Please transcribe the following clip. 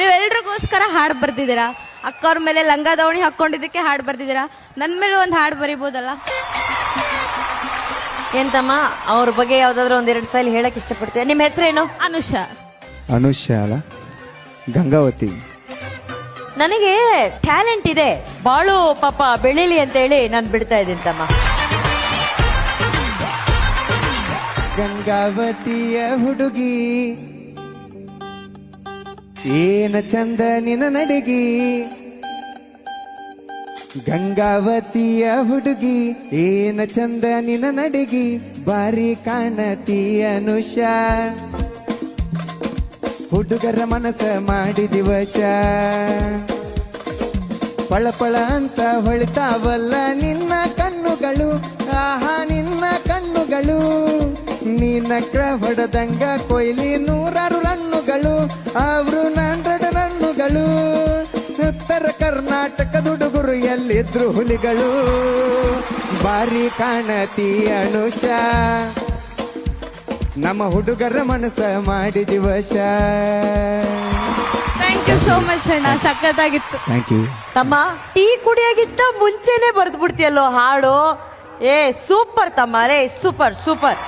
ನೀವೆಲ್ರಿಗೋಸ್ಕರ ಹಾಡು ಬರ್ದಿದ್ದೀರಾ? ಅಕ್ಕವ್ರ ಮೇಲೆ ಲಂಗ ದಾವಣಿ ಹಾಕೊಂಡಿದ್ದಕ್ಕೆ ಹಾಡು ಬರ್ದಿದ್ದೀರಾ? ನನ್ನ ಮೇಲೆ ಒಂದು ಹಾಡು ಬರಿಬೋದಲ್ಲ? ಎಂತಮ್ಮ ಅವ್ರ ಬಗ್ಗೆ ಯಾವ್ದಾದ್ರು ಒಂದೆರಡು ಸಲ ಹೇಳಕ್ ಇಷ್ಟಪಡ್ತೀಯ? ನಿಮ್ಮ ಹೆಸರೇನು? ಅನುಷಾ. ಅನುಷ್ಯ ಅಲ್ಲ? ಗಂಗಾವತಿ. ನನಗೆ ಟ್ಯಾಲೆಂಟ್ ಇದೆ. ಬಾಳು ಪಾಪ ಬೆಳಿಲಿ ಅಂತ ಹೇಳಿ ನಾನು ಬಿಡ್ತಾ ಇದ್ದೀನಿ ತಮ್ಮ. ಗಂಗಾವತಿಯ ಹುಡುಗಿ ಏನ ಚಂದ ನಿನ ನಡಿಗಿ? ಗಂಗಾವತಿಯ ಹುಡುಗಿ, ಏನ ಚಂದ ನಿನ ನಡಿಗಿ? ಬಾರಿ ಕಾಣತಿ ಅನುಷ. ಹುಡುಗರ ಮನಸ ಮಾಡಿದಿ ವಶ. ಪಳಪಳ ಅಂತ ಹೊಳಿತಾವಲ್ಲ ನಿನ್ನ ಕಣ್ಣುಗಳು? ಆಹಾ, ನಿನ್ನ ಕಣ್ಣುಗಳು. ನೀನಕ್ರ ಹೊಡೆದಂಗ ಕೊಯ್ಲಿ ನೂರಾರು ರಣ್ಣುಗಳು ಅವರು ಕರ್ನಾಟಕದ ಹುಡುಗರು ಎಲ್ಲಿದ್ರು ಹುಲಿಗಳು? ಬಾರಿ ಕಾಣತಿ ಅನುಷ. ನಮ್ಮ ಹುಡುಗರ ಮನಸ ಮಾಡಿ ದಿವಸ ಥ್ಯಾಂಕ್ ಯು ಸೋ ಮಚ್ ಅಣ್ಣ. ಸಕ್ಕತ್ತಾಗಿತ್ತು ಥ್ಯಾಂಕ್ ಯು ತಮ್ಮ ಟೀ ಕುಡಿಯಾಗಿತ್ತ ಮುಂಚೆನೆ ಬರ್ದು ಬಿಡ್ತೀಯಲ್ಲೋ ಹಾಡು? ಏ ಸೂಪರ್ ತಮ್ಮ. ರೇ ಸೂಪರ್ ಸೂಪರ್.